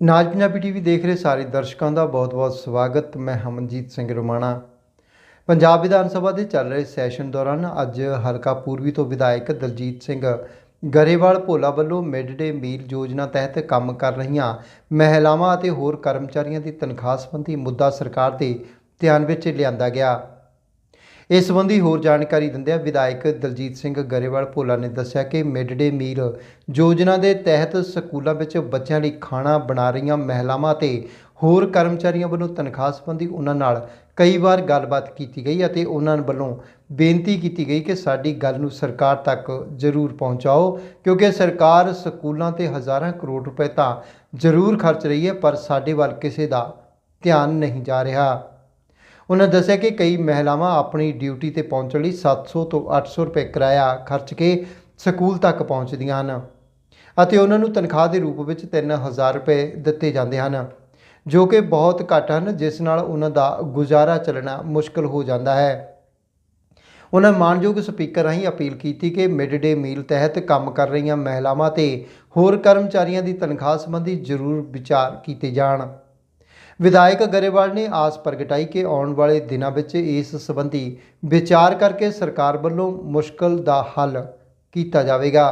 ਨਾਜ Punjabi TV ਦੇਖ ਰਹੇ ਸਾਰੇ ਦਰਸ਼ਕਾਂ ਦਾ ਬਹੁਤ-ਬਹੁਤ ਸਵਾਗਤ। ਮੈਂ ਹਮਨਜੀਤ ਸਿੰਘ ਰੋਮਾਣਾ। ਪੰਜਾਬ ਵਿਧਾਨ ਸਭਾ ਦੇ ਚੱਲ ਰਹੇ ਸੈਸ਼ਨ ਦੌਰਾਨ ਅੱਜ ਹਲਕਾ ਪੂਰਬੀ ਤੋਂ ਵਿਧਾਇਕ ਦਲਜੀਤ ਸਿੰਘ ਗਰੇਵਾਲ ਭੋਲਾ ਵੱਲੋਂ ਮਿਡ ਡੇ ਮੀਲ ਯੋਜਨਾ ਤਹਿਤ ਕੰਮ ਕਰ ਰਹੀਆਂ ਮਹਿਲਾਵਾਂ ਅਤੇ ਹੋਰ ਕਰਮਚਾਰੀਆਂ ਦੀ ਤਨਖਾਹ ਸੰਬੰਧੀ ਮੁੱਦਾ ਸਰਕਾਰ ਦੇ ਧਿਆਨ ਵਿੱਚ ਲਿਆਂਦਾ ਗਿਆ। ਇਸ ਸੰਬੰਧੀ ਹੋਰ ਜਾਣਕਾਰੀ ਦਿੰਦਿਆਂ ਵਿਧਾਇਕ ਦਲਜੀਤ ਸਿੰਘ ਗਰੇਵਾਲ ਭੋਲਾ ਨੇ ਦੱਸਿਆ ਕਿ ਮਿਡ ਡੇ ਮੀਲ ਯੋਜਨਾ ਦੇ ਤਹਿਤ ਸਕੂਲਾਂ ਵਿੱਚ ਬੱਚਿਆਂ ਲਈ ਖਾਣਾ ਬਣਾ ਰਹੀਆਂ ਮਹਿਲਾਵਾਂ ਅਤੇ ਹੋਰ ਕਰਮਚਾਰੀਆਂ ਵੱਲੋਂ ਤਨਖਾਹ ਸੰਬੰਧੀ ਉਹਨਾਂ ਨਾਲ ਕਈ ਵਾਰ ਗੱਲਬਾਤ ਕੀਤੀ ਗਈ ਅਤੇ ਉਹਨਾਂ ਵੱਲੋਂ ਬੇਨਤੀ ਕੀਤੀ ਗਈ ਕਿ ਸਾਡੀ ਗੱਲ ਨੂੰ ਸਰਕਾਰ ਤੱਕ ਜ਼ਰੂਰ ਪਹੁੰਚਾਓ, ਕਿਉਂਕਿ ਸਰਕਾਰ ਸਕੂਲਾਂ ਤੇ ਹਜ਼ਾਰਾਂ ਕਰੋੜ ਰੁਪਏ ਤਾਂ ਜ਼ਰੂਰ ਖਰਚ ਰਹੀ ਹੈ, ਪਰ ਸਾਡੇ ਵੱਲ ਕਿਸੇ ਦਾ ਧਿਆਨ ਨਹੀਂ ਜਾ ਰਿਹਾ। ਉਹਨਾਂ ਦੱਸਿਆ ਕਿ ਕਈ ਮਹਿਲਾਵਾਂ ਆਪਣੀ ਡਿਊਟੀ ਤੇ ਪਹੁੰਚਣ ਲਈ 700 ਤੋਂ 800 ਰੁਪਏ ਕਿਰਾਇਆ ਖਰਚ ਕੇ ਸਕੂਲ ਤੱਕ ਪਹੁੰਚਦੀਆਂ ਹਨ ਅਤੇ ਉਹਨਾਂ ਨੂੰ ਤਨਖਾਹ ਦੇ ਰੂਪ ਵਿੱਚ 3000 ਰੁਪਏ ਦਿੱਤੇ ਜਾਂਦੇ ਹਨ, ਜੋ ਕਿ ਬਹੁਤ ਘੱਟ ਹਨ, ਜਿਸ ਨਾਲ ਉਹਨਾਂ ਦਾ ਗੁਜ਼ਾਰਾ ਚੱਲਣਾ ਮੁਸ਼ਕਲ ਹੋ ਜਾਂਦਾ ਹੈ। ਉਹਨਾਂ ਮਾਨਯੋਗ ਸਪੀਕਰ ਰਾਹੀਂ ਅਪੀਲ ਕੀਤੀ ਕਿ ਮਿਡ ਡੇ ਮੀਲ ਤਹਿਤ ਕੰਮ ਕਰ ਰਹੀਆਂ ਮਹਿਲਾਵਾਂ ਤੇ ਹੋਰ ਕਰਮਚਾਰੀਆਂ ਦੀ ਤਨਖਾਹ ਸੰਬੰਧੀ ਜ਼ਰੂਰ ਵਿਚਾਰ ਕੀਤੇ ਜਾਣ। ਵਿਧਾਇਕ ਗਰੇਵਾਲ ਨੇ ਆਸ ਪ੍ਰਗਟਾਈ ਕਿ ਆਉਣ ਵਾਲੇ ਦਿਨਾਂ ਵਿੱਚ ਇਸ ਸੰਬੰਧੀ ਵਿਚਾਰ ਕਰਕੇ ਸਰਕਾਰ ਵੱਲੋਂ ਮੁਸ਼ਕਲ ਦਾ ਹੱਲ ਕੀਤਾ ਜਾਵੇਗਾ।